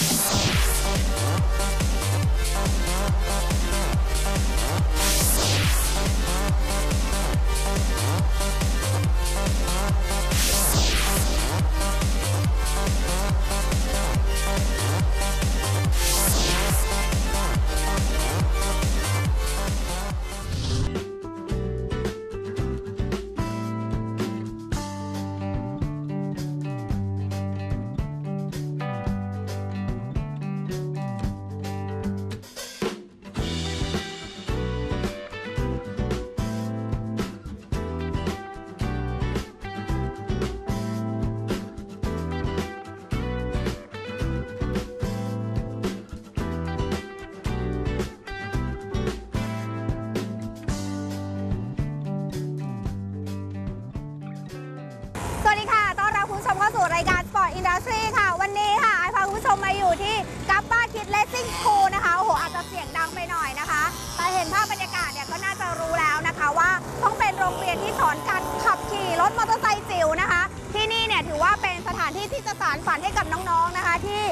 Yeah. สวัสดีค่ะ ต้อนรับคุณผู้ชมเข้าสู่รายการ Sport Industry ค่ะ วันนี้ค่ะไอพาคุณผู้ชมมาอยู่ที่กัปป้าคิดเลสซิ่งคูนะคะ โอ้โห อาจจะเสียงดังไปหน่อยนะคะ แต่เห็นภาพบรรยากาศเนี่ยก็น่าจะรู้แล้วนะคะว่าต้องเป็นโรงเรียนที่สอนการขับขี่รถมอเตอร์ไซค์จิ๋วนะคะ ที่นี่เนี่ยถือว่าเป็นสถานที่ที่จะสานฝันให้กับน้องๆนะคะ ที่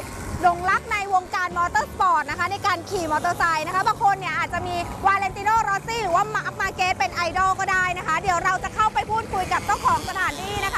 หลงรักในวงการมอเตอร์สปอร์ตนะคะในการขี่มอเตอร์ไซค์นะคะบางคนเนี่ยอาจจะมีวาเลนติโนโรซี่หรือว่ามาร์คมาเกตเป็นไอดอลก็ได้นะคะ เดี๋ยวเราจะเข้าไปพูดคุยกับเจ้าของสถานที่นะคะ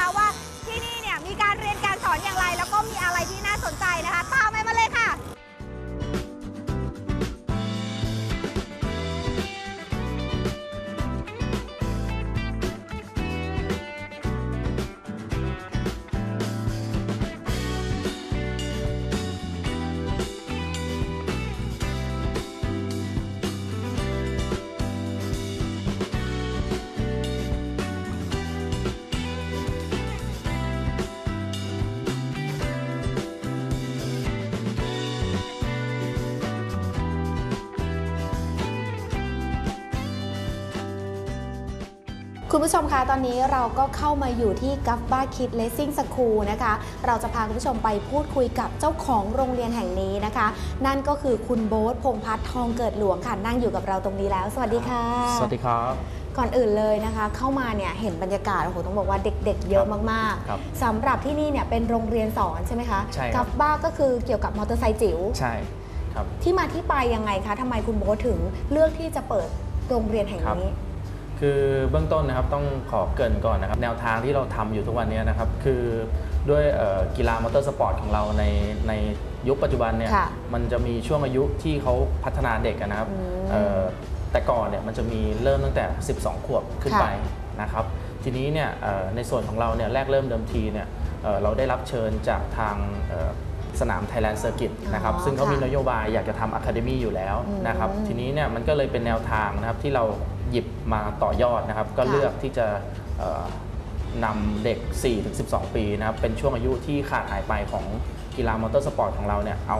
คุณผู้ชมคะตอนนี้เราก็เข้ามาอยู่ที่กัฟบ้าคิดเลสซิ่งสคูลนะคะ เราจะพาคุณผู้ชมไปพูดคุยกับเจ้าของโรงเรียนแห่งนี้นะคะ นั่นก็คือคุณโบ๊ทพงษ์พัฒน์ทองเกิดหลวงค่ะนั่งอยู่กับเราตรงนี้แล้ว สวัสดีค่ะ สวัสดีครับ ก่อนอื่นเลยนะคะ เข้ามาเนี่ยเห็นบรรยากาศโอ้โหต้องบอกว่าเด็กๆ เยอะมากครับๆสำหรับที่นี่เนี่ยเป็นโรงเรียนสอนใช่ไหมคะใช่ครับ กัฟบ้าก็คือเกี่ยวกับมอเตอร์ไซค์จิ๋วใช่ครับ ที่มาที่ไปยังไงคะทำไมคุณโบ๊ทถึงเลือกที่จะเปิดโรงเรียนแห่งนี้ คือเบื้องต้นนะครับต้องขอเกรินก่อนนะครับ แนวทางที่เราทำอยู่ทุกวันนี้นะครับ คือด้วยเอ่อกีฬามอเตอร์สปอร์ตของเราในในยุคปัจจุบันเนี่ยค่ะมันจะมีช่วงอายุที่เขาพัฒนาเด็กอะนะครับอืมเอ่อแต่ก่อนเนี่ยมันจะมีเริ่มตั้งแต่ 12 ขวบขึ้นค่ะไปนะครับ ทีนี้เนี่ยเอ่อในส่วนของเราเนี่ยแรกเริ่มเดิมทีเนี่ยเอ่อเราได้รับเชิญจากทางเอ่อสนาม Thailand Circuit นะครับอ๋อซึ่งเขามีค่ะนโยบายอยากจะทำอะคาเดมีอยู่แล้วนะครับอืมทีนี้เนี่ยมันก็เลยเป็นแนวทางนะครับที่เราหยิบ มาต่อยอดนะครับ ก็ค่ะเลือกที่จะเอ่อนำเด็ก 4-12 ปีนะครับ เป็นช่วงอายุที่ขาดหายไปของกีฬามอเตอร์สปอร์ตของเราเนี่ย เอา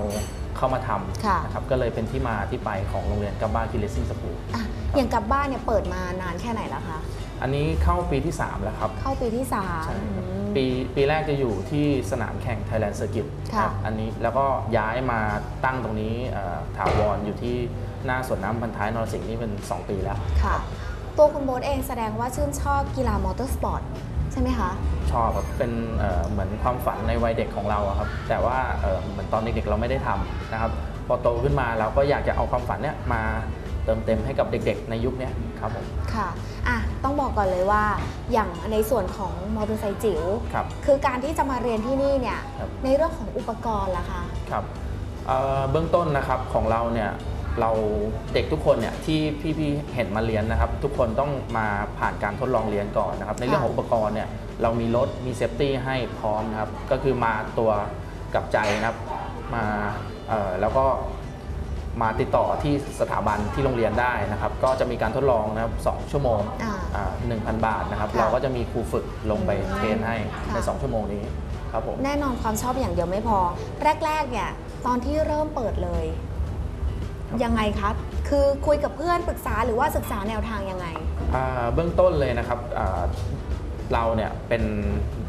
เข้ามาทค่ะำนะครับ ก็เลยเป็นที่มาที่ไปของโรงเรียนกัมบ้าคิเลซิ่งสกูลอะอย่างกับบ้านเนี่ยเปิดมานานแค่ไหนแล้วคะ อันนี้เข้าปีที่ 3 แล้วครับ เข้าปีที่สามใช่ครับอืมปีปีแรกจะอยู่ที่สนามแข่ง Thailand Circuit ค่ะครับอันนี้แล้วก็ย้ายมาตั้งตรงนี้เอ่อถาวรอยู่ที่หน้าสวนน้ำพันท้ายนรสิงห์นี่เป็น 2 ปีแล้วค่ะ ตัวคุณโบ๊ทเองแสดงว่าชื่นชอบกีฬามอเตอร์สปอร์ตใช่ไหมคะ ชอบครับเป็นเอ่อเหมือนความฝันในวัยเด็กของเราอะครับ แต่ว่าเอ่อเหมือนตอนเด็กๆเราไม่ได้ทำนะครับ พอโตขึ้นมาเราก็อยากจะเอาความฝันเนี้ยมาเติมเต็มให้กับเด็กๆ ในยุคเนี้ยครับผมค่ะอะ ต้องบอกก่อนเลยว่าอย่างในส่วนของมอเตอร์ไซค์จิ๋ว ครับ คือการที่จะมาเรียนที่นี่เนี่ย ครับ ในเรื่องของอุปกรณ์ล่ะคะ ครับเอ่อเบื้องต้นนะครับของเราเนี่ย เราเด็กทุกคนเนี่ยที่พี่ๆเห็นมาเรียนนะครับ ทุกคนต้องมาผ่านการทดลองเรียนก่อนนะครับ ในเรื่องของอุปกรณ์เนี่ยเรามีรถมีเซฟตี้ให้พร้อมนะครับ ก็คือมาตัวกับใจนะครับมาเอ่อแล้วก็มาติดต่อที่สถาบันที่โรงเรียนได้นะครับ ก็จะมีการทดลองนะครับ2ชั่วโมงอ่าอ่า1,000บาทนะครับค่ะเราก็จะมีครูฝึกลงไปอืมเทรนให้ในค่ะ2ชั่วโมงนี้ครับผมแน่นอนความชอบอย่างเดียวไม่พอ แรกๆเนี่ยตอนที่เริ่มเปิดเลยครับ ยังไงคะคือคุยกับเพื่อนปรึกษาหรือว่าศึกษาแนวทางยังไง อ่าเบื้องต้นเลยนะครับอ่าเราเนี่ยเป็น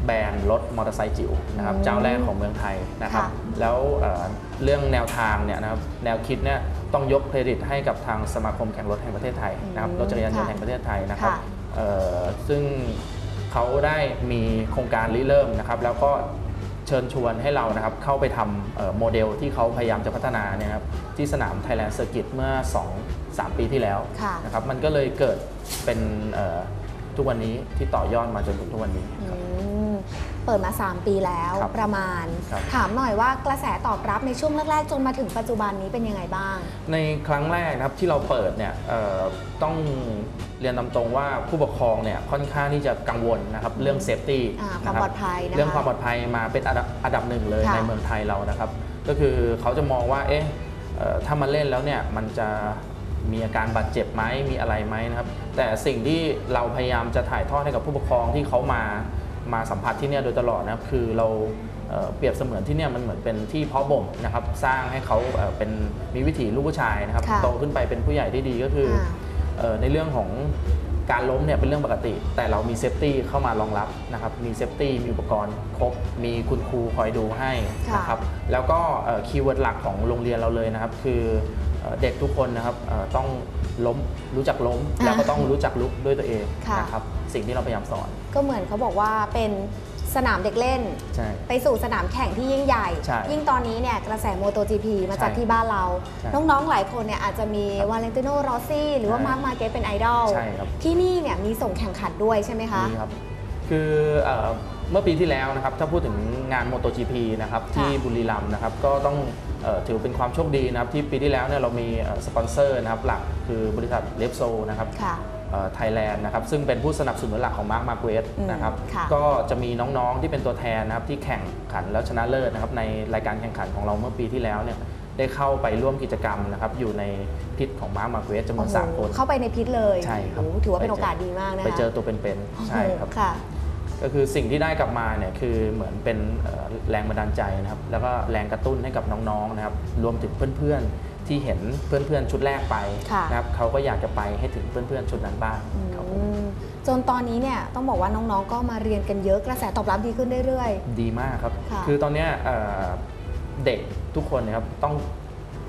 แบรนด์รถมอเตอร์ไซค์จิ๋วนะครับอืมเจ้าแรกของเมืองไทยนะครับ ค่ะ แล้วเอ่อเรื่องแนวทางเนี่ยนะครับแนวคิดเนี่ยต้องยกเครดิตให้กับทางสมาคมแข่งรถแห่งประเทศไทยนะครับอืมรถจักรยานยนต์ค่ะแห่งประเทศไทยนะครับค่ะเอ่อซึ่งเขาได้มีโครงการริเริ่มนะครับ แล้วก็ เชิญชวนให้เรานะครับเข้าไปทำเอ่อโมเดลที่เขาพยายามจะพัฒนาเนี่ยนะครับที่สนาม Thailand Circuit เมื่อ 2-3 ปีที่แล้วค่ะนะครับมันก็เลยเกิดเป็นเอ่อทุกวันนี้ที่ต่อยอดมาจนถึงทุกวันนี้อืม เปิดมา 3 ปีแล้วครับประมาณ ครับ ถามหน่อยว่ากระแสตอบรับในช่วงแรก ๆ จนมาถึงปัจจุบันนี้เป็นยังไงบ้าง ในครั้งแรกนะครับที่เราเปิดเนี่ยเอ่อต้องเรียนตามตรงว่าผู้ปกครองเนี่ยค่อนข้างที่จะกังวลนะครับเรื่องเซฟตี้อ่าความปลอดภัยนะคะเรื่องความปลอดภัยมาเป็นอันดับอันดับหนึ่งเลยค่ะ ในเมืองไทยเรานะครับ ก็คือเขาจะมองว่าเอ๊ะเอ่อถ้ามาเล่นแล้วเนี่ยมันจะมีอาการบาดเจ็บไหมมีอะไรไหมนะครับ แต่สิ่งที่เราพยายามจะถ่ายทอดให้กับผู้ปกครองที่เขามา มาสัมผัสที่เนี่ยโดยตลอดนะครับคือเราเอ่อเปรียบเสมือนที่เนี่ยมันเหมือนเป็นที่เพาะบ่มนะครับสร้างให้เขาเอ่อเป็นมีวิถีลูกผู้ชายนะครับค่ะโตขึ้นไปเป็นผู้ใหญ่ที่ดีก็คืออาเอ่อในเรื่องของการล้มเนี่ยเป็นเรื่องปกติ แต่เรามีเซฟตี้เข้ามารองรับนะครับมีเซฟตี้มีอุปกรณ์ครบ มีคุณครูคอยดูให้ค่ะนะครับแล้วก็คีย์เวิร์ดหลักของโรงเรียนเราเลยนะครับ คือ เอ่อเด็กทุกคนนะครับเอ่อต้องล้มรู้จักล้ม แล้วก็ต้องรู้จักลุกด้วยตัวเองค่ะนะครับสิ่งที่เราพยายามสอน ก็เหมือนเขาบอกว่าเป็นสนามเด็กเล่นใช่ไปสู่สนามแข่งที่ยิ่งใหญ่ใช่ยิ่งตอนนี้เนี่ยกระแสโมโต GP มาจากใช่ที่บ้านเราใช่น้องๆ หลายคนเนี่ยอาจจะมีวาเลนติโนโรซี่หรือว่าใช่มาร์คมาเกตเป็นไอดอลใช่ครับที่นี่เนี่ยมีส่งแข่งขันด้วยใช่ไหมคะนี่ครับคือ เอ่อเมื่อปีที่แล้วนะครับถ้าพูดถึงงาน MotoGP นะครับที่บุรีรัมย์นะครับก็ต้องเอ่อถือเป็นความโชคดีนะครับที่ปีที่แล้วเนี่ยเรามีเอ่อสปอนเซอร์นะครับหลักคือบริษัทเลฟโซนะครับ ค่ะ ไทยแลนด์นะครับซึ่งเป็นผู้สนับสนุนหลักของมาร์คมาเกสอืมนะครับค่ะก็จะมีน้องๆที่เป็นตัวแทนนะครับที่แข่งขันแล้วชนะเลิศนะครับในรายการแข่งขันของเราเมื่อปีที่แล้วเนี่ยได้เข้าไปร่วมกิจกรรมนะครับอยู่ในพิษของมาร์คมาเกสจำนวนสามคน เข้าไปในพิษเลยใช่ครับ โอ้โหถือว่าเป็นไปโอเจอกาสดีมากนะคะไปเจอตัวเป็นๆใช่ครับโอ้โหค่ะ ก็คือสิ่งที่ได้กลับมาเนี่ยคือเหมือนเป็นเอ่อแรงบันดาลใจนะครับ แล้วก็แรงกระตุ้นให้กับน้องๆนะครับ รวมถึงเพื่อนๆที่เห็นเพื่อนๆชุดแรกไปค่ะนะครับเขาก็อยากจะไปให้ถึงเพื่อนๆชุดนั้นบ้างครับผมอืมจนตอนนี้เนี่ยต้องบอกว่าน้องๆก็มาเรียนกันเยอะกระแสตอบรับดีขึ้นเรื่อยดีมากครับค่ะคือตอนเนี้ยเอ่อเด็กทุกคนนะครับต้อง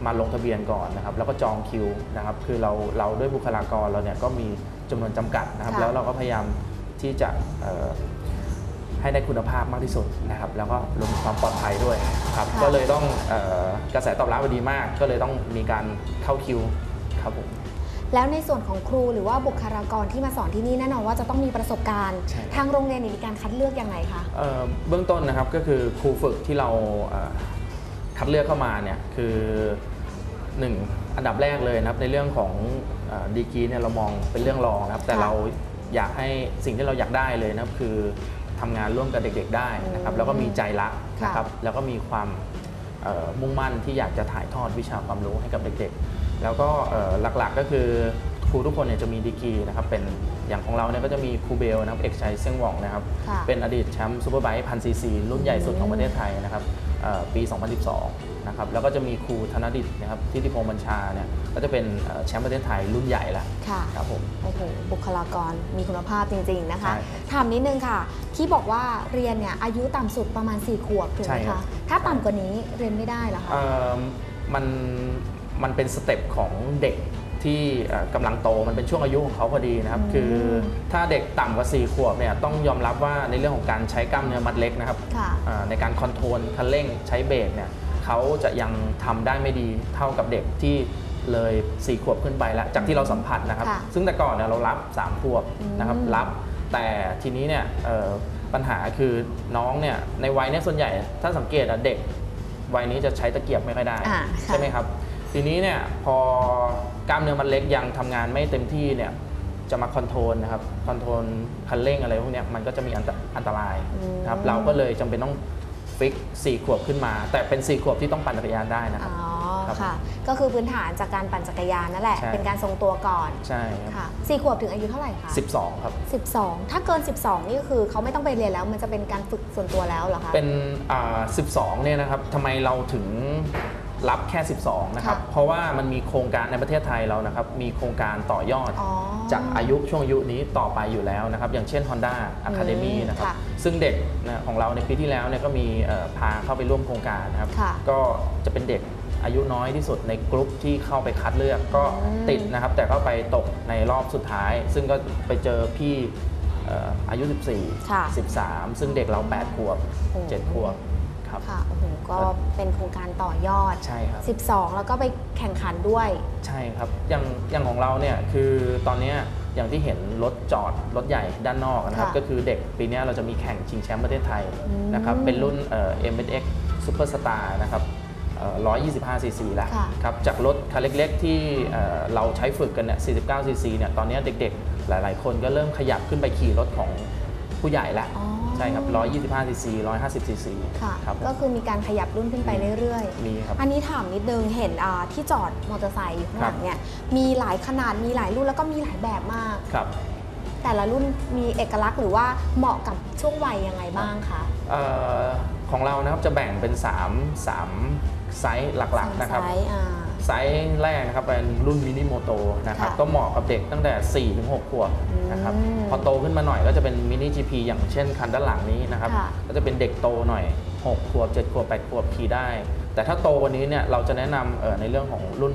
มาลงทะเบียนก่อนนะครับแล้วก็จองคิวนะครับคือเราเราด้วยบุคลากรเราเนี่ยก็มีจำนวนจำกัดนะครับค่ะแล้วเราก็พยายามที่จะเอ่อ ให้ได้คุณภาพมากที่สุดนะครับแล้วก็รวมถึงความปลอดภัยด้วยครับค่ะก็เลยต้องเอ่อกระแสตอบรับดีมาก ก็เลยต้องมีการเข้าคิวครับผมๆแล้วในส่วนของครูหรือว่าบุคลากรที่มาสอนที่นี่แน่นอนว่าจะต้องมีประสบการณ์ใช่ครับทางโรงเรียนมีการคัดเลือกยังไงคะเอ่อเบื้องต้นนะครับก็คือครูฝึกที่เราเอ่อคัดเลือกเข้ามาเนี่ยคือหนึ่งอันดับแรกเลยนะครับในเรื่องของเอ่อดีกรีเนี่ยเรามองเป็นเรื่องรองนะครับ แต่ค่ะเราอยากให้สิ่งที่เราอยากได้เลยนะครับคือ ทำงานร่วมกับเด็กๆได้นะครับอืมแล้วก็มีใจรักค่ะนะครับแล้วก็มีความเอ่อมุ่งมั่นที่อยากจะถ่ายทอดวิชาความรู้ให้กับเด็กๆ แล้วก็เอ่อหลักๆก็คือครูทุกคนเนี่ยจะมีดีกรีนะครับเป็นอย่างของเราเนี่ยก็จะมีครูเบลนะครับเอกชัยเซี่ยงหว่องนะครับค่ะเป็นอดีตแชมป์ซูเปอร์ไบค์พันซีซีรุ่นใหญ่สุดของประเทศไทยนะครับเอ่อ ปี 2012 นะครับ แล้วก็จะมีครูธนดิตนะครับที่ติพงษ์บัญชาเนี่ย ก็จะเป็นเอ่อแชมป์ประเทศไทยรุ่นใหญ่แล้วค่ะครับผม โอ้โห บุคลากรมีคุณภาพจริง ๆ นะคะใช่ครับถามนิดนึงค่ะ ที่บอกว่าเรียนเนี่ยอายุต่ำสุดประมาณ 4 ขวบถูกไหมใช่ครัคะบถ้าต่ำกว่านี้เรียนไม่ได้เหรอคะเอ่อมันมันเป็นสเต็ปของเด็ก ที่เอ่อกำลังโตมันเป็นช่วงอายุของเขาพอดีนะครับอืมคือถ้าเด็กต่ำกว่า 4 ขวบเนี่ยต้องยอมรับว่าในเรื่องของการใช้กล้ามเนื้อมัดเล็กนะครับค่ะอ่าในการคอนโทรลคันเร่งใช้เบรกเนี่ยเขาจะยังทำได้ไม่ดีเท่ากับเด็กที่เลย 4 ขวบขึ้นไปแล้ว จากที่เราสัมผัสนะครับค่ะซึ่งแต่ก่อนเนี่ยเรารับ 3 ขวบนะครับอืมรับแต่ทีนี้เนี่ยเอ่อปัญหาคือน้องเนี่ยในวัยเนี้ส่วนใหญ่ถ้าสังเกตอะเด็กวัยนี้จะใช้ตะเกียบไม่ค่อยได้อ่าใช่ไหมครับทีนี้เนี่ยพอ กล้ามเนื้อมันเล็กยังทำงานไม่เต็มที่เนี่ยจะมาคอนโทรลนะครับคอนโทรลคันเร่งอะไรพวกเนี้ยมันก็จะมีอันตอันตรายอืมนะครับเราก็เลยจำเป็นต้องฟิก 4 ขวบขึ้นมา แต่เป็น 4 ขวบที่ต้องปั่นจักรยานได้นะครับอ๋อครับค่ะ ก็คือพื้นฐานจากการปั่นจักรยานนั่นแหละใช่เป็นการทรงตัวก่อน ใช่ครับค่ะสี่ขวบถึงอายุเท่าไหร่คะ12 ครับ 12 ถ้าเกิน 12 นี่ก็คือเขาไม่ต้องไปเรียนแล้ว มันจะเป็นการฝึกส่วนตัวแล้วเหรอคะ เป็นอ่า12 เนี่ยนะครับทำไมเราถึง รับแค่ 12 นะครับ ค่ะเพราะว่ามันมีโครงการในประเทศไทยเรานะครับ มีโครงการต่อยอดอ๋อจากอายุช่วงอายุนี้ต่อไปอยู่แล้วนะครับ อย่างเช่น Honda Academy อืมนะครับ ค่ะซึ่งเด็กนะของเราในปีที่แล้วเนี่ยก็มีเอ่อพาเข้าไปร่วมโครงการนะครับ ค่ะก็จะเป็นเด็กอายุน้อยที่สุดในกลุ่มที่เข้าไปคัดเลือกก็อืม ติดนะครับ แต่ก็ไปตกในรอบสุดท้าย ซึ่งก็ไปเจอพี่เอ่ออายุ ค่ะ14 13 ซึ่งเด็กเรา 8 ขวบ โอ้ 7 ขวบ ครับ ค่ะโอ้โหก็เป็นโครงการต่อยอด ใช่ครับ 12 แล้วก็ไปแข่งขันด้วย ใช่ครับ อย่างอย่างของเราเนี่ยคือตอนเนี้ยอย่างที่เห็นรถจอดรถใหญ่ด้านนอกนะครับ ค่ะก็คือเด็กปีเนี้ยเราจะมีแข่งชิงแชมป์ประเทศไทยอืมนะครับเป็นรุ่นเอ่อ MSX Superstar นะครับเอ่อ125 cc แล้วค่ะ ครับจากรถคันเล็กๆ ที่เอ่อเราใช้ฝึกกันเนี่ย49 cc เนี่ยตอนเนี้ยเด็กๆ หลายๆ คนก็เริ่มขยับขึ้นไปขี่รถของผู้ใหญ่แล้วอ๋อ ใช่ครับ125 cc 150 cc ค่ะ ครับผม ก็คือมีการขยับรุ่นขึ้นไปเรื่อยมีครับ ๆ อันนี้ถามนิดนึงเห็นอ่าที่จอดมอเตอร์ไซค์อยู่ข้างหลังครับเนี่ยมีหลายขนาดมีหลายรุ่นแล้วก็มีหลายแบบมาก ครับแต่ละรุ่นมีเอกลักษณ์หรือว่าเหมาะกับช่วงวัยยังไงบ้างคะ เอ่อของเรานะครับจะแบ่งเป็น 3 3 ไซส์หลักๆนะครับไซส์อ่า ไซส์แรกนะครับเป็นรุ่นมินิโมโตนะครับค่ะก็เหมาะกับเด็กตั้งแต่ 4 ถึง 6 ขวบนะครับอืมพอโตขึ้นมาหน่อยก็จะเป็นมินิ GP อย่างเช่นคันด้านหลังนี้นะครับค่ะ ก็จะเป็นเด็กโตหน่อย 6 ขวบ 7 ขวบ 8 ขวบขี่ได้ แต่ถ้าโตกวันนี้เนี่ยเราจะแนะนำเอ่อในเรื่องของรุ่น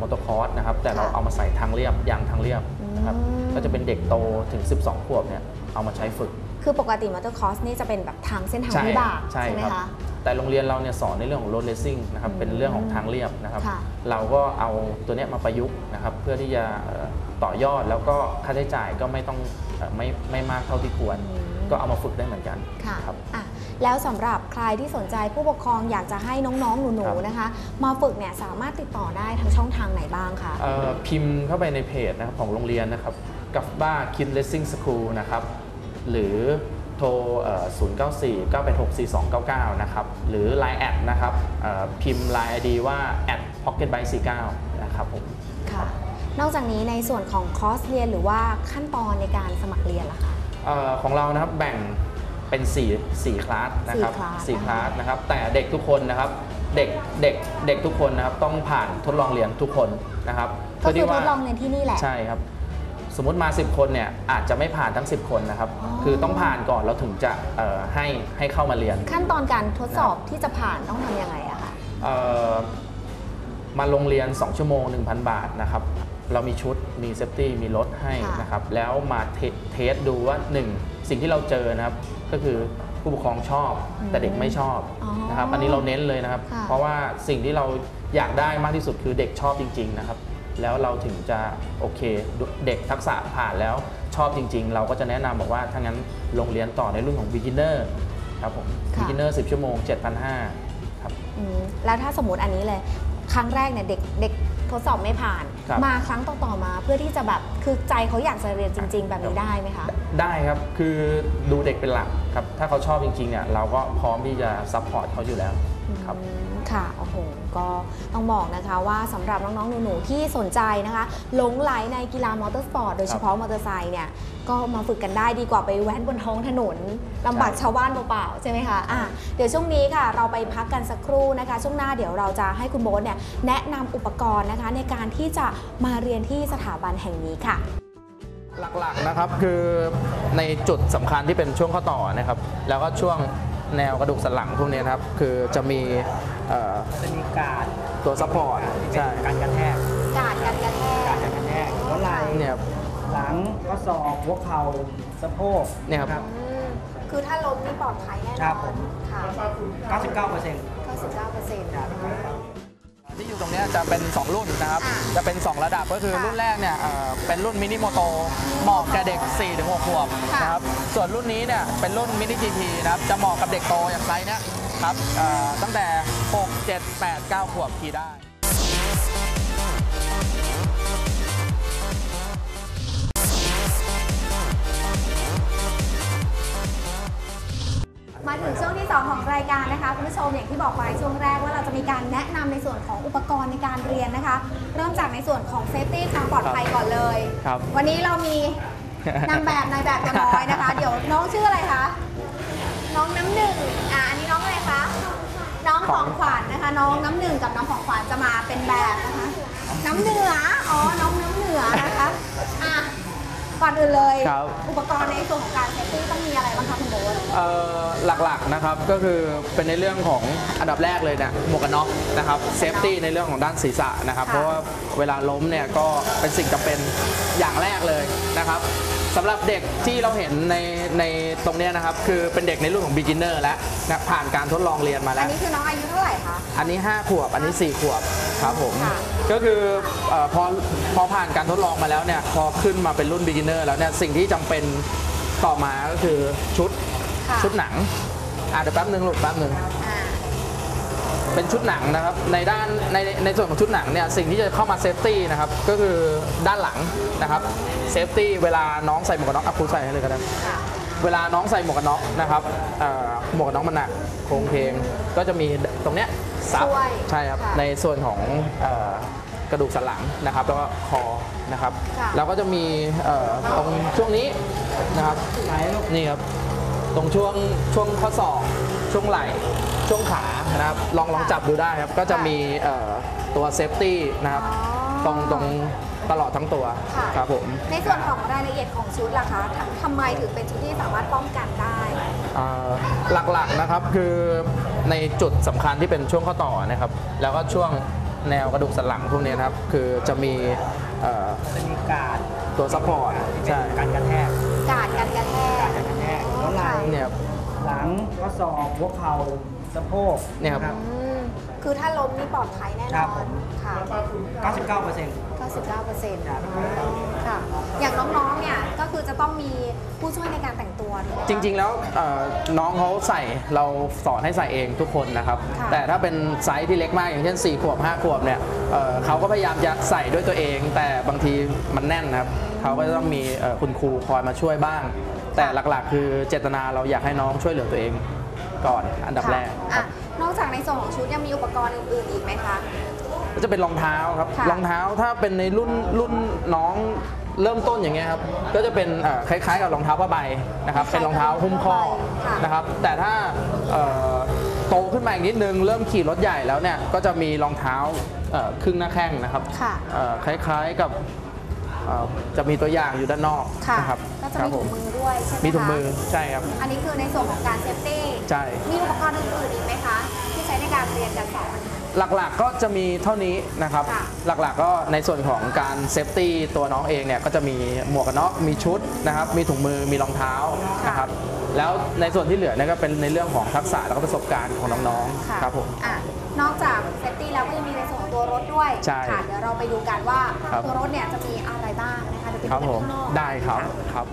มอเตอร์คอร์สนะครับแต่เราค่ะเอามาใส่ทางเรียบยางทางเรียบนะครับอืมก็จะเป็นเด็กโตถึง 12 ขวบเนี่ยเอามาใช้ฝึก คือปกติมอเตอร์คอร์สนี่จะเป็นแบบทางเส้นทางใช่วิบากใช่ไหมครับคะแต่โรงเรียนเราเนี่ยสอนในเรื่องของรถเลสซิ่งนะครับอืมเป็นเรื่องของทางเรียบนะครับค่ะเราก็เอาตัวเนี้ยมาประยุกต์นะครับ เพื่อที่จะเอ่อต่อยอดแล้วก็ค่าใช้จ่ายก็ไม่ต้องเอ่อไม่ไม่มากเท่าที่ควรอืมก็เอามาฝึกได้เหมือนกันค่ะครับอะแล้วสำหรับใครที่สนใจผู้ปกครองอยากจะให้น้องๆ หนูครับๆนะคะ มาฝึกเนี่ยสามารถติดต่อได้ทางช่องทางไหนบ้างคะเอ่อพิมพ์เข้าไปในเพจนะครับของโรงเรียนนะครับกัฟบ้าคิดเลสซิ่งสคูลนะครับ หรือโทรเอ่อ094 986 4299 นะครับ หรือ Line แอดนะครับเอ่อพิมพ์ Line ID ว่า at pocketbike 49 นะครับผมค่ะ นอกจากนี้ในส่วนของคอร์สเรียนหรือว่าขั้นตอนในการสมัครเรียนล่ะคะเออของเรานะครับแบ่งเป็น4 4คลาสนะครับสี่คลาส4คลาสนะครับ แต่เด็กทุกคนนะครับเด็กเด็กเด็กทุกคนนะครับต้องผ่านทดลองเรียนทุกคนนะครับก็คือที่ทดลองเรียนที่นี่แหละใช่ครับ สมมติมา 10 คนเนี่ยอาจจะไม่ผ่านทั้ง 10 คนนะครับอ๋อคือต้องผ่านก่อนเราถึงจะเอ่อให้ให้เข้ามาเรียน ขั้นตอนการทดสอบที่จะผ่านต้องทำยังไงอะคะเอ่อมาโรงเรียน 2 ชั่วโมง 1,000 บาทนะครับ เรามีชุดมีเซฟตี้มีรถให้ค่ะนะครับ แล้วมาเทเทสดูว่า 1 สิ่งที่เราเจอนะครับ ก็คือผู้ปกครองชอบแต่เด็กไม่ชอบอ๋อนะครับ อันนี้เราเน้นเลยนะครับ ค่ะ เพราะว่าสิ่งที่เราอยากได้มากที่สุดคือเด็กชอบจริง ๆ นะครับ แล้วเราถึงจะโอเค เด็กทักษะผ่านแล้วชอบจริง ๆ เราก็จะแนะนำบอกว่าถ้างั้นลงเรียนต่อในรุ่นของ beginner ครับผมค่ะ beginner 10 ชั่วโมง 7,500ครับอืมแล้วถ้าสมมติอันนี้เลยครั้งแรกเนี่ยเด็กเด็กทดสอบไม่ผ่านครับมาครั้งต่อๆมาเพื่อที่จะแบบคือใจเขาอยากจะเรียนจริง ๆ แบบนี้ได้ไหมคะ ได้ครับคือดูเด็กเป็นหลักครับ ถ้าเขาชอบจริงๆเนี่ยเราก็พร้อมที่จะซัพพอร์ตเขาอยู่แล้วครับอืม ค่ะโอ้โหก็ต้องบอกนะคะว่าสำหรับน้องๆหนูๆที่สนใจนะคะหลงไหลในกีฬามอเตอร์สปอร์ตโดยเฉพาะมอเตอร์ไซค์เนี่ยก็มาฝึกกันได้ดีกว่าไปแว้นบนท้องถนนลำบากใช่ชาวบ้านเปล่าๆใช่ไหมคะอะเดี๋ยวช่วงนี้ค่ะ เราไปพักกันสักครู่นะคะ ช่วงหน้าเดี๋ยวเราจะให้คุณโบ๊ทเนี่ยแนะนำอุปกรณ์นะคะในการที่จะมาเรียนที่สถาบันแห่งนี้ค่ะหลักๆนะครับคือในจุดสำคัญที่เป็นช่วงข้อต่อนะครับ แล้วก็ช่วงแนวกระดูกสันหลังพวกนี้นะครับ คือจะมี เอ่อจะมีการดตัวซัพพอร์ตใช่การกระแทกกาดกันกระแทการกกระแทกหัวไหล่เนี่ยครับ หลังข้อศอกหัวเข่าสะโพกเนี่ยครับ อืมคือถ้าล้มนี่ปลอดภัยแน่นครัอบผมนค่ะ99เปอร์เซ็นต์99เปอร์เซ็นต์ ที่อยู่ตรงเนี้ยจะเป็น 2 รุ่นนะครับ อะจะเป็น 2 ระดับก็คือค่ะรุ่นแรกเนี่ยเอ่อเป็นรุ่นมินิโมโตเหมาะกับเด็ก 4-6 ขวบค่ะนะครับ ส่วนรุ่นนี้เนี่ยเป็นรุ่นมินิ GP นะครับ จะเหมาะกับเด็กโตอย่างไซส์เนี้ย ครับเอ่อตั้งแต่ 6 7 8 9 ขวบขี่ได้ มาถึงช่วงที่ 2 ของรายการนะคะคุณผู้ชมอย่างที่บอกไปช่วงแรกว่าเราจะมีการแนะนำในส่วนของอุปกรณ์ในการเรียนนะคะ เริ่มจากในส่วนของเซฟตี้ความปลอดภัยก่อนเลย ครับ วันนี้เรามีนางแบบนายแบบตัวน้อยนะคะ เดี๋ยวน้องชื่ออะไรคะ น้องน้ำหนึ่ง องของขวัญนะคะ น้องน้ำหนึ่งกับน้องของขวัญจะมาเป็นแบบนะคะ น้ำเหนืออ๋อน้องน้ำเหนือนะคะอะก่อนอื่นเลยครับ อุปกรณ์ในส่วนของการเซฟตี้ต้องมีอะไรบ้างคะคุณโบ๊ทเอ่อหลักๆนะครับก็คือเป็นในเรื่องของอันดับแรกเลยเนี่ยหมวกกันน็อกนะครับเซฟตี้ในเรื่องของด้านศีรษะนะครับค่ะเพราะว่าเวลาล้มเนี่ยก็เป็นสิ่งจำเป็นอย่างแรกเลยนะครับสำหรับเด็กที่เราเห็นในในตรงเนี้ยนะครับ คือเป็นเด็กในรุ่นของ beginner แล้วนะผ่านการทดลองเรียนมาอัแล้นว นี้คือน้องอายุเท่าไหร่คะ อันนี้ 5 ขวบ อันนี้ 4 ขวบครับผม ค่ะ ก็คือเออพอพอผ่านการทดลองมาแล้วเนี่ย พอขึ้นมาเป็นรุ่น beginner แล้วเนี่ย สิ่งที่จำเป็นต่อมาก็คือชุดค่ะชุดหนัง อะเดี๋ยวแป๊บนึงลูกแป๊บนึง อ่า เป็นชุดหนังนะครับ ในด้านในในส่วนของชุดหนังเนี่ยสิ่งที่จะเข้ามาเซฟตี้นะครับก็คือด้านหลังนะครับเซฟตี้เวลาน้องใส่หมวกกันน็อกอะครูใส่ให้เลยก็ได้ค่ะเวลาน้องใส่หมวกกันน็อกนะครับเอ่อหมวกกันน็อกมันหนักโครงเพลงก็จะมีตรงเนี้ยซับช่วยใช่ครับค่ะในส่วนของเอ่อกระดูกสันหลังนะครับแล้วก็คอนะครับค่ะแล้วก็จะมีเอ่อตรงช่วงนี้นะครับไหนลูกนี่ครับตรงช่วงช่วงข้อศอก ช่วงไหล่ช่วงขานะครับลองลองจับดูได้ครับ ก็จะมีเอ่อตัวเซฟตี้นะครับอ๋อตรงตรงตลอดทั้งตัวค่ะครับผมในส่วนของรายละเอียดของชุดล่ะคะทำทำไมถึงเป็นชุดที่สามารถป้องกันได้เอ่อหลักๆนะครับคือในจุดสำคัญที่เป็นช่วงข้อต่อนะครับ แล้วก็ช่วงแนวกระดูกสันหลังพวกนี้นะครับ คือจะมีเอ่อจะมีการดตัวซัพพอร์ตใช่การกระแทกการกันกระแทกการกระแทกหัวไหล่เนี่ยครับหลั งข้อศอกหัวเข่าสะโพกเนี่ยครับ อื คือถ้าล้มนี่ปลอดภัยแน่นครัอบผนม ค่ะ 99เปอร์เซ็นต์99เปอร์เซ็นต์ครับ ค่ะ อย่างน้องๆ เนี่ย ก็คือจะต้องมีผู้ช่วยในการแต่งตัวถูกไหมคะ จริงๆ แล้วเอ่อน้องเขาใส่เราสอนให้ใส่เองทุกคนนะครับ ค่ะแต่ถ้าเป็นไซส์ที่เล็กมากอย่างเช่น 4 ขวบ 5 ขวบเนี่ยเอ่อเขาก็พยายามจะใส่ด้วยตัวเอง แต่บางทีมันแน่นนะครับเขาก็จะต้องมีเอ่อคุณครูคอยมาช่วยบ้าง แต่หลักๆ คือเจตนาเราอยากให้น้องช่วยเหลือตัวเองก่อนอันดับแรกค่ะอะ นอกจากในส่วนของชุดยังมีอุปกรณ์อื่นๆอีกไหมคะ ก็จะเป็นรองเท้าครับ ค่ะ รองเท้าถ้าเป็นในรุ่นรุ่นน้องเริ่มต้นอย่างเงี้ยครับ ก็จะเป็นเอ่อคล้ายๆกับรองเท้าผ้าใบนะครับ เป็นรองเท้าหุ้มข้อค่ะนะครับ แต่ถ้าเอ่อโตขึ้นมาอีกนิดนึง เริ่มขี่รถใหญ่แล้วเนี่ย ก็จะมีรองเท้าเอ่อครึ่งหน้าแข้งนะครับค่ะ เอ่อคล้ายๆกับเอ่อจะมีตัวอย่างอยู่ด้านนอกค่ะนะครับก็จะครัมีบผถุงมือด้วยใช่ไหมคะมีถุงมือใช่ครับอันนี้คือในส่วนของการเซฟตี้ใช่ มีอุปกรณ์อื่นๆอีกไหมคะ ที่ใช้ในการเรียนการสอน หลักๆก็จะมีเท่านี้นะครับ ค่ะหลักๆก็ในส่วนของการเซฟตี้ตัวน้องเองเนี่ยก็จะมีหมวกกันน็อกมีชุดนะครับ มีถุงมือมีรองเท้านะครับ แล้วในส่วนที่เหลือเนี่ยก็เป็นในเรื่องของทักษะแล้วก็ประสบการณ์ของน้องค่ะๆครับผม อะนอกจากเซฟตี้แล้วก็ยังมีในส่วนของตัวรถด้วยใช่ค่ะเดี๋ยวเราไปดูกันว่าครับ ตัวรถเนี่ยจะมีอะไรบ้างนะคะเดี๋ยวไปคดูรับกันผมข้างนอกได้ครับะครับ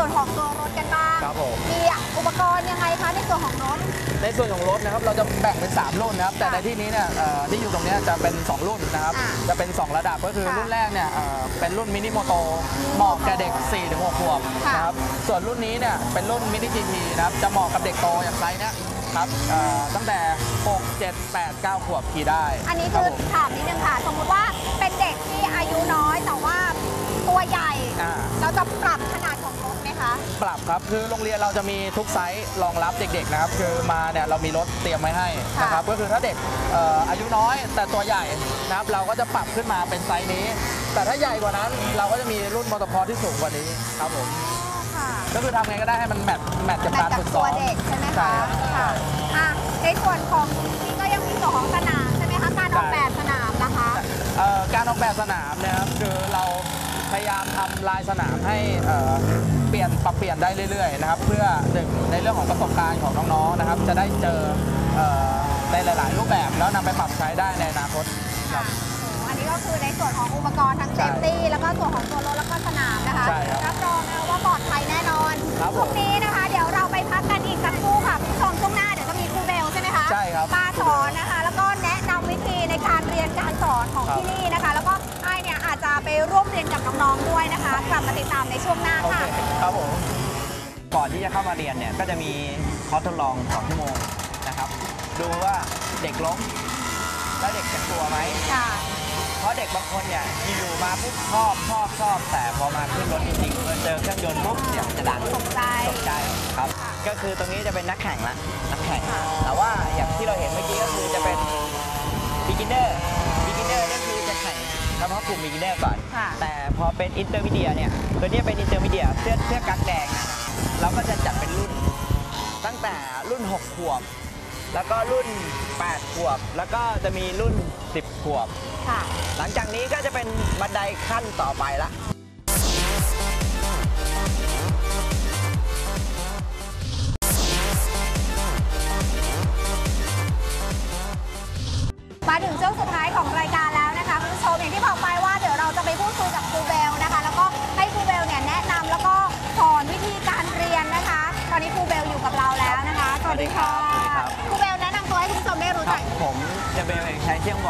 ส่วนของตัวรถกันบ้างครับผม มีอุปกรณ์ยังไงคะในส่วนของรถ ในส่วนของรถนะครับเราจะแบ่งเป็น 3 รุ่นนะครับ แต่ในที่นี้เนี่ยเอ่อที่อยู่ตรงเนี้ยจะเป็น 2 รุ่นนะครับ อ่าจะเป็น 2 ระดับก็คือค่ะรุ่นแรกเนี่ยเอ่อเป็นรุ่นมินิโมโตเหมาะกับเด็ก4-6ขวบค่ะนะครับส่วนรุ่นนี้เนี่ยเป็นรุ่นมินิจีทีนะครับจะเหมาะกับเด็กโตอย่างไรเนี่ยครับเอ่อตั้งแต่ 6 7 8 9 ขวบขี่ได้อันนี้รัคืบอผม ถามนิดนึงค่ะ สมมุติว่าเป็นเด็กที่อายุน้อยแต่ว่าตัวใหญ่ อ่า เราจะปรับขนาดของรถไหม คะปรับครับคือโรงเรียนเราจะมีทุกไซส์รองรับเด็กๆนะครับคือมาเนี่ยเรามีรถเตรียมไว้ให้นะครับก็คือถ้าเด็กเอ่ออายุน้อยแต่ตัวใหญ่นะครับเราก็จะปรับขึ้นมาเป็นไซส์นี้ แต่ถ้าใหญ่กว่านั้นเราก็จะมีรุ่นมอเตอร์คอร์ที่สูงกว่านี้ครับผมค่ะก็คือทำไงก็ได้ให้มันแมทแมทกับแมทการกับฝึกตัซ้อวม เด็กใช่ไหมใช่คะครับ ค่ะอะในส่วนของนี่ก็ยังมีส่วนของสนามใช่ไหมคะการออกแบบสนามนะคะ เอ่อการออกแบบสนามเนะครับคือเรา พยายามทำลายสนามให้เอ่อเปลี่ยนปรับเปลี่ยนได้เรื่อยๆนะครับ เพื่อหนึ่งในเรื่องของประสบการณ์ของน้องๆนะครับ จะได้เจอเอ่อในหลาย ๆ รูปแบบแล้วนำไปปรับใช้ได้ในอนาคตครับโอ้อันนี้ก็คือในส่วนของอุปกรณ์ทั้งเซใช่ฟตี้แล้วก็ส่วนของตัวรถแล้วก็สนามนะคะใช่ครับรับรองนะว่าปลอดภัยแน่นอนครับผมช่วงนี้นะคะ เดี๋ยวเราไปพักกันอีกสักครู่ค่ะคุณผู้ชมช่วงหน้าเดี๋ยวจะมีครูเบลใช่ไหมคะใช่ครับมาสอนนะคะ แล้วก็แนะนำวิธีในการเรียนการสอนของครับที่นี่นะคะ แล้วก็ นกับน้องๆด้วยนะคะ กลับมาติดตามในช่วงหน้าโอค่ะเคครับผมก่อนที่จะเข้ามาเรียนเนี่ยก็จะมีคอร์สทดลอง2ชั่วโมงนะครับ ดูว่าเด็กล้มแล้วเด็กจะกลัวไหม ค่ะ เพราะเด็กบางคนเนี่ยอยู่ๆมาปุ๊บชอบชอบชอบแต่พอมาขึ้นรถจริงๆพอเจอเครื่องยนต์ปุ๊บเนี่ยจะดังตกใจตกใจครับค่ะก็คือตรงนี้จะเป็นนักแข่งละนักแข่ง ค่ะ แต่ว่าอย่างที่เราเห็นเมื่อกี้ก็คือจะเป็น beginner beginner นี่คือจะแข่งเฉพาะกลุ่ม beginner ก่อน ค่ะ แต่พอเป็น intermediate เนี่ยตัวนี้เป็น intermediate เสื้อเสื้อกั๊กแดงนะเราก็จะจัดเป็นรุ่น ตั้งแต่รุ่น 6 ขวบ แล้วก็รุ่น 8 ขวบ แล้วก็จะมีรุ่น 10 ขวบ ค่ะ หลังจากนี้ก็จะเป็นบันไดขั้นต่อไปละ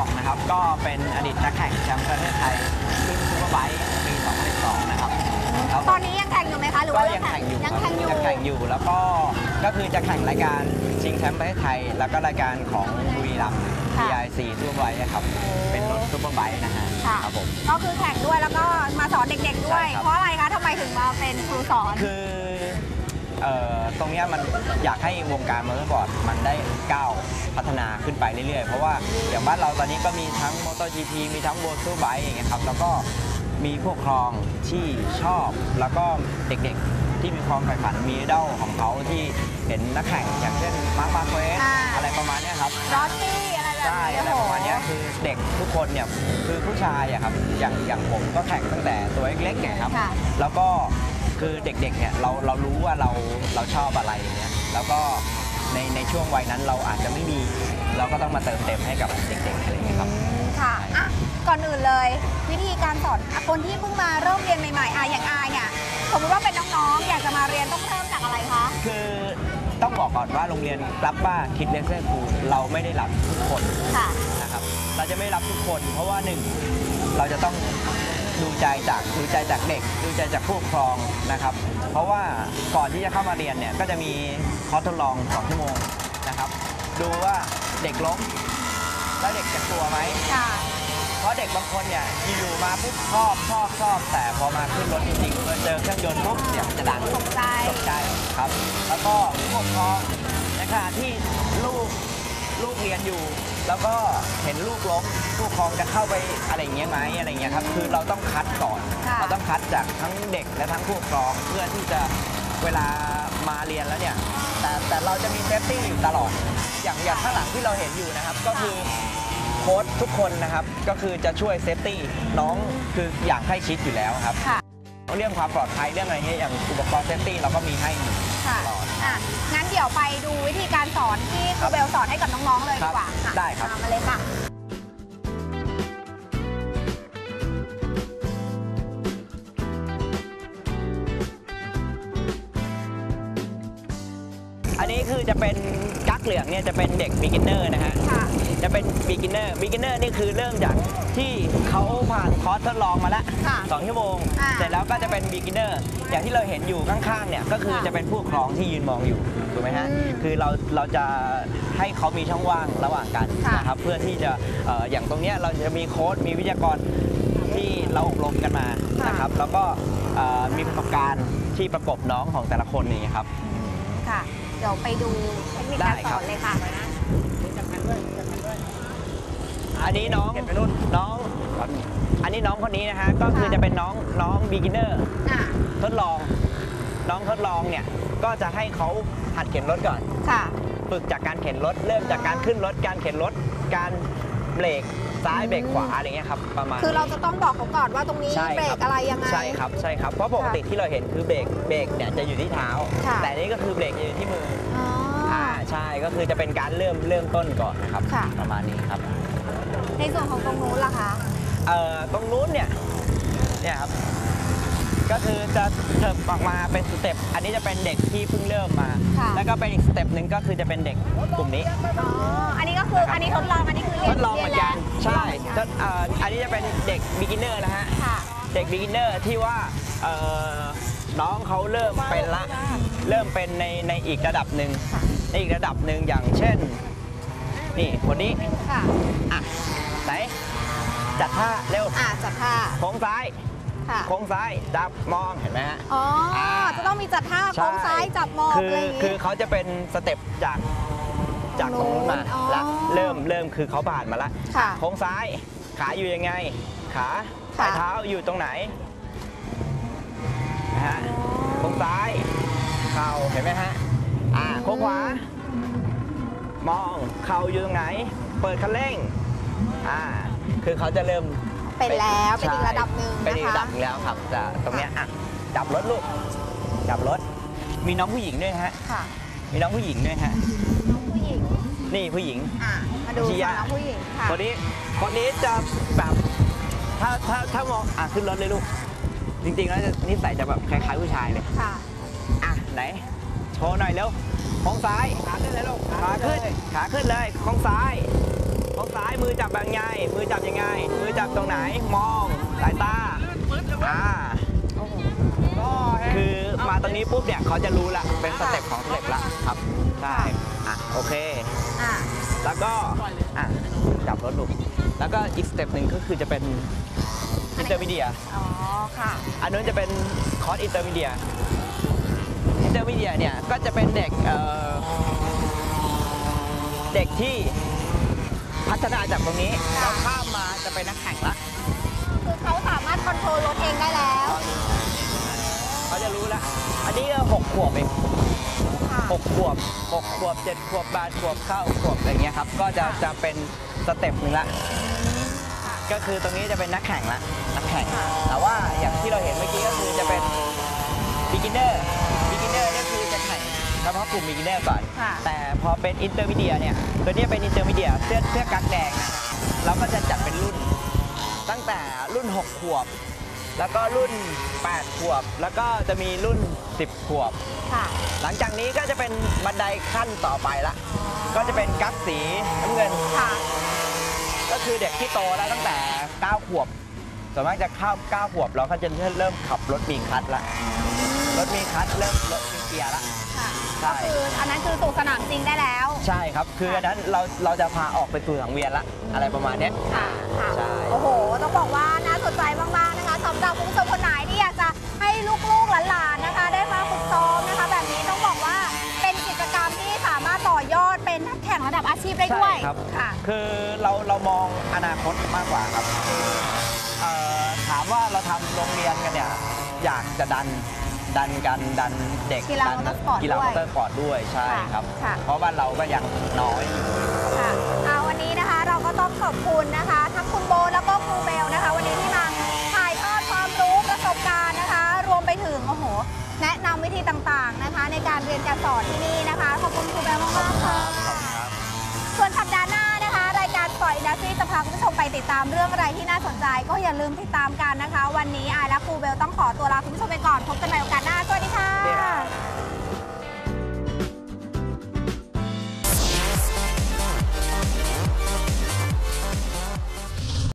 อกชัยเชี่ยงบอกนะครับ ก็เป็นอดีตนักแข่งแชมป์ประเทศไทยรุ่นซูเปอร์ไบค์ปี2012นะครับครับตอนนี้ยังแข่งอยู่ไหมคะ หรือก็ว่ายังแข่งอยู่ยังครับแข่งอยู่ ยังแข่งอยู่แล้วก็ก็คือจะแข่งรายการชิงแชมป์ประเทศไทย แล้วก็รายการของบุรีรัมย์ ค่ะ PIC ซูเปอร์ไบค์นะครับเป็นรถซูเปอร์ไบค์นะฮะค่ะ ครับผม ก็คือแข่งด้วยแล้วก็มาสอนเด็กๆด้วย ใช่ครับ เพราะอะไรคะทำไมถึงมาเป็นครูสอน คือเอ่อ ตรงเนี้ยมันอยากให้วงการมอเตอร์สปอร์ตมันได้ก้าวพัฒนาขึ้นไปเรื่อยๆ เพราะว่าอย่างบ้านเราตอนนี้ก็มีทั้งมอเตอร์จีพีมีทั้งโบทูไบค์อย่างเงี้ยครับแล้วก็มีผู้ปกครองที่ชอบแล้วก็เด็กๆที่มีความใฝ่ฝันมีไอดอลของเขาที่เห็นนักแข่งอย่างเช่นมาร์คมาเฟสอ่าอะไรประมาณเนี้ยครับรอสซี่อะไรแบบใช่นี้อะไรประมาณเนี้ยคือเด็กทุกคนเนี่ยคือผู้ชายอะครับอย่างอย่างผมก็แข่งตั้งแต่ตัวเล็กๆเนี่ยครับค่ะแล้วก็ คือเด็กๆเนี่ยเราเรารู้ว่าเราเราชอบอะไรอย่างเงี้ยแล้วก็ในในช่วงวัยนั้นเราอาจจะไม่มี เราก็ต้องมาเติมเต็มให้กับเด็กๆอะไรอย่างเงี้ยครับ ค่ะอะ ก่อนอื่นเลย วิธีการสอนอะคนที่เพิ่งมาเริ่มเรียนใหม่ๆอะอย่างอายเนี่ยสมมติว่าเป็นน้องๆ อยากจะมาเรียนต้องเริ่มจากอะไรคะ คือต้องบอกก่อนว่าโรงเรียนรับว่าคิดเลสเซอร์ครูเราไม่ได้รับทุกคนค่ะ นะครับเราจะไม่รับทุกคน เพราะว่าหนึ่งเราจะต้อง ดูใจจากดูใจจากเด็ก ดูใจจากผู้ปกครองนะครับ เพราะว่าก่อนที่จะเข้ามาเรียนเนี่ยก็จะมีคอร์สทดลอง2ชั่วโมงนะครับ ดูว่าเด็กล้มแล้วเด็กจะกลัวไหมค่ะเพราะเด็กบางคนเนี่ยอยู่ๆมาปุ๊บชอบชอบชอบแต่พอมาขึ้นรถจริงๆพอเจอเครื่องยนต์ปุ๊บเนี่ยจะดังตกใจตกใจครับ แล้วก็ผู้ปกครองในขณะที่ลูก ลูกเรียนอยู่ แล้วก็เห็นลูกล้มผู้ปกครองจะเข้าไปอะไรอย่างเงี้ยไหมอะไรเงี้ยครับคือเราต้องคัดก่อน ค่ะ เราต้องคัดจากทั้งเด็กและทั้งผู้ปกครองเพื่อที่จะเวลามาเรียนแล้วเนี่ย แต่แต่เราจะมีเซฟตี้อยู่ตลอดอย่างอย่างข้างหลังที่เราเห็นอยู่นะครับ ก็คือโค้ชทุกคนนะครับ ก็คือจะช่วยเซฟตี้น้องคืออย่างใกล้ชิดอยู่แล้วครับ ค่ะ เรื่องความปลอดภัยเรื่องอะไรเงี้ยอย่างอุปกรณ์เซฟตี้เราก็มีให้อยู่ค่ะตลอดอะงั้น เดี๋ยวไปดูวิธีการสอนที่คครัรูบเบลสอนให้กับน้อง ๆ เลยดีกว่าครับค่ะได้ครับ ตามมาเลยค่ะ อันนี้คือจะเป็น กั๊กเหลืองเนี่ยจะเป็นเด็ก beginner นะฮะ ค่ะ จะเป็น beginner beginner นี่คือเริ่มจากที่เขาผ่านคอร์สทดลองมาแล้วค่ะสองชั่วโมง อ่าเสร็จแล้วก็จะเป็น beginner อย่างที่เราเห็นอยู่ข้างๆเนี่ยก็คือค่ะจะเป็นผู้ปกครองที่ยืนมองอยู่ถูกไหมฮะ อืมคือเราเราจะให้เขามีช่องว่างระหว่างกันค่ะ นะครับเพื่อที่จะเอ่ออย่างตรงเนี้ยเราจะมีโค้ดมีวิทยากรที่เราอบรมกันมานะครับแล้วก็เอ่อมีประสบการณ์ที่ประกบน้องของแต่ละคนอย่างเงี้ยครับ ค่ะ เดี๋ยวไปดูเท คนิคได้การสครัอบ นเลยค่ะ อันนี้น้องน้อง อันนี้น้องคนนี้นะฮะ ก็คือจะเป็นน้องน้อง beginner อะทดลอง น้องทดลองเนี่ย ก็จะให้เขาหัดเข็นรถก่อน ค่ะ ฝึกจากการเข็นรถ เริ่มจากการขึ้นรถ การเข็นรถ การเบรกซ้ายเบรกขวาอะไรเงี้ยครับ ประมาณ คือเรานี้จะต้องบอกเขาก่อนว่าตรงนี้ใช่เบรคกอะไรยังไง ใช่ครับ ใช่ครับ เพราะปกติที่เราเห็นคือเบรก เบรกเนี่ยจะอยู่ที่เท้า ค่ะ แต่อันนี้ก็คือเบรกจะอยู่ที่มืออ๋อออ่า ใช่ก็คือจะเป็นการเริ่มเริ่มต้นก่อนนะครับค่ะ ประมาณนี้ครับในส่วนของตรงนู้นล่ะคะ เอ่อตรงนู้นเนี่ยเนี่ยครับก็คือจะเถิบออกมาเป็นสเต็ปอันนี้จะเป็นเด็กที่เพิ่งเริ่มมา ค่ะ แล้วก็เป็นอีกสเต็ปหนึ่งก็คือจะเป็นเด็กกลุ่มนี้ อ๋อ อันนี้ก็คือ อันนี้ทดลอง อันนี้คือเรียทนดลองเหมือนกันรียใช่ทดลองเหมือนทกันดเอ่ออันนี้จะเป็นเด็ก beginner นะฮะ ค่ะ เด็ก beginner ที่ว่าเอ่อน้องเขาเริ่มเป็นละ เริ่มเป็นในในอีกระดับหนึ่งค่ะ ในอีกระดับหนึ่งอย่างเช่น นี่คนนี้ค่ะอะไหนจัดท่าเร็วอ่าจัดท่าโค้งซ้ายค่ะโค้งซ้ายจับมองเห็นไหมฮะอ๋ออ่าจะต้องมีจัดท่าโค้งซ้ายจับมองคือะไรอย่างงี้ คือเขาจะเป็นสเต็ปจากจากตรงนู้นมาอ๋อแล้วเริ่มเริ่มคือเขาผ่านมาแล้วค่ะโค้งซ้ายขาอยู่ยังไง ขาปค่ะลายเท้าอยู่ตรงไหนนะฮะโค้งซ้ายเข่าเห็นไหมฮะ อ่าโค้งขวา มองเข่าอยู่ตรงไหน เปิดคันเร่งอ่าคือเขาจะเริ่มเป็นแล้วเป็นอีกใช่ระดับหนึ่งเป็นอีกนะคะระดับหนึ่งแล้วครับจะตรงเนี้ยอะจับรถลูกจับรถ มีน้องผู้หญิงด้วยฮะค่ะมีน้องผู้หญิงด้วยฮะน้องผู้หญิงนี่ผู้หญิงอะมาดูเชียร์น้องผู้หญิงค่ะคนนี้คนนี้จะแบบถ้าถ้าถ้ามองอะขึ้นรถเลยลูกจริงๆแล้วจะนิสัยจะแบบคล้ายๆผู้ชายเลยค่ะอะไหน โชว์หน่อยเร็วโค้งซ้ายขาขึ้นเลยลูกขาขึ้นขาขึ้นเลยโค้งซ้ายโค้งซ้ายมือจับแบบไงมือจับยังไง มือจับตรงไหนมองสายตาอ่าคือมาตรงนี้ปุ๊บเนี่ยเขาจะรู้ละเป็นสเต็ปของสเต็ปละครับใช่อะโอเคอะแล้วก็อะจับรถลูกแล้วก็อีกสเต็ปหนึ่งก็คือจะเป็นอินเตอร์มีเดียอ๋อค่ะอันนู้นจะเป็นคอร์สอินเตอร์มีเดียอิน เตอร์มีเดียเนี่ยก็จะเป็นเด็กเอ่อเด็กที่พัฒนาจากตรงนี้ค่ะแล้วข้ามมาจะเป็นนักแข่งละคือเขาสามารถคอนโทรลรถเองได้แล้วเขาจะรู้ละอันนี้ก็หกขวบเองค่ะหกขวบหกขวบเจ็ดขวบแปดขวบเก้าขวบอะไรเงี้ยครับ ก็จะจะเป็นสเต็ปหนึ่งละก็คือตรงนี้จะเป็นนักแข่งละนักแข่ง แต่ว่าอย่างที่เราเห็นเมื่อกี้ก็คือจะเป็น beginner beginner เนี่ ยคือจะแข่งเฉพาะกลุ่ม beginner ก่อน ค่ะ แต่พอเป็น intermediate เนี่ย ตัวเนี้ยเป็น intermediate เสื้อเสื้อกั๊กแดงนะฮะเราก็จะจัดเป็นรุ่น ตั้งแต่รุ่น 6 ขวบ แล้วก็รุ่น 8 ขวบ แล้วก็จะมีรุ่น 10 ขวบ ค่ะ หลังจากนี้ก็จะเป็นบันไดขั้นต่อไปละ ก็จะเป็นกั๊กสีน้ำเงิน ค่ะ ก็คือเด็กที่โตแล้วตั้งแต่ 9 ขวบส่วนมากจะเข้า 9 ขวบเราก็จะเริ่มขับรถมีคลัตช์ละ รถมีคลัตช์เริ่มรถมีเกียร์ละค่ะใช่ ก็คืออันนั้นคือสู่สนามจริงได้แล้ว ใช่ครับ คืออันนั้นเราเราจะพาออกไปสู่สังเวียนละอะไรประมาณเนี้ย ค่ะค่ะใช่ โอ้โห ต้องบอกว่าน่าสนใจมาก ๆ นะคะสำหรับคุณผู้ชมคนไหนที่อยากจะให้ลูก ๆ หลาน ๆ นะคะ ได้มาฝึกซ้อมนะคะ แบบนี้ต้องบอกว่าเป็นกิจกรรมที่สามารถต่อยอดเป็นนักแข่งระดับอาชีพได้ด้วย ใช่ครับ ค่ะ คือเราเรามองอนาคตมากกว่าครับคือเอ่อถามว่าเราทำโรงเรียนกันเนี่ยอยากจะดัน ดันกันดันเด็กกีฬาดันมอเตอร์สปอร์ตกีฬาด้วยมอเตอร์สปอร์ตด้วยใช่ครับ ค่ะ เพราะบ้านเราก็ยังน้อยอยู่ค่ะอ่าวันนี้นะคะเราก็ต้องขอบคุณนะคะ ทั้งคุณโบทแล้วก็ครูเบลนะคะ วันนี้ที่มาถ่ายทอดความรู้ประสบการณ์นะคะ รวมไปถึงโอ้โห แนะนำวิธีต่างๆนะคะ ในการเรียนการสอนที่นี่นะคะ ขอบคุณครูเบลมากๆค่ะ ส่วนสัปดาห์หน้านะคะรายการปล่อยอินดัสทรีจะพาคุณผู้ชมไปติดตามเรื่องอะไรที่น่าสนใจ ก็อย่าลืมติดตามกันนะคะ วันนี้อายและครูเบลต้องขอตัวลาคุณผู้ชมไปก่อนพบกันใหม่โอกาสหน้าสวัสดีค่ะ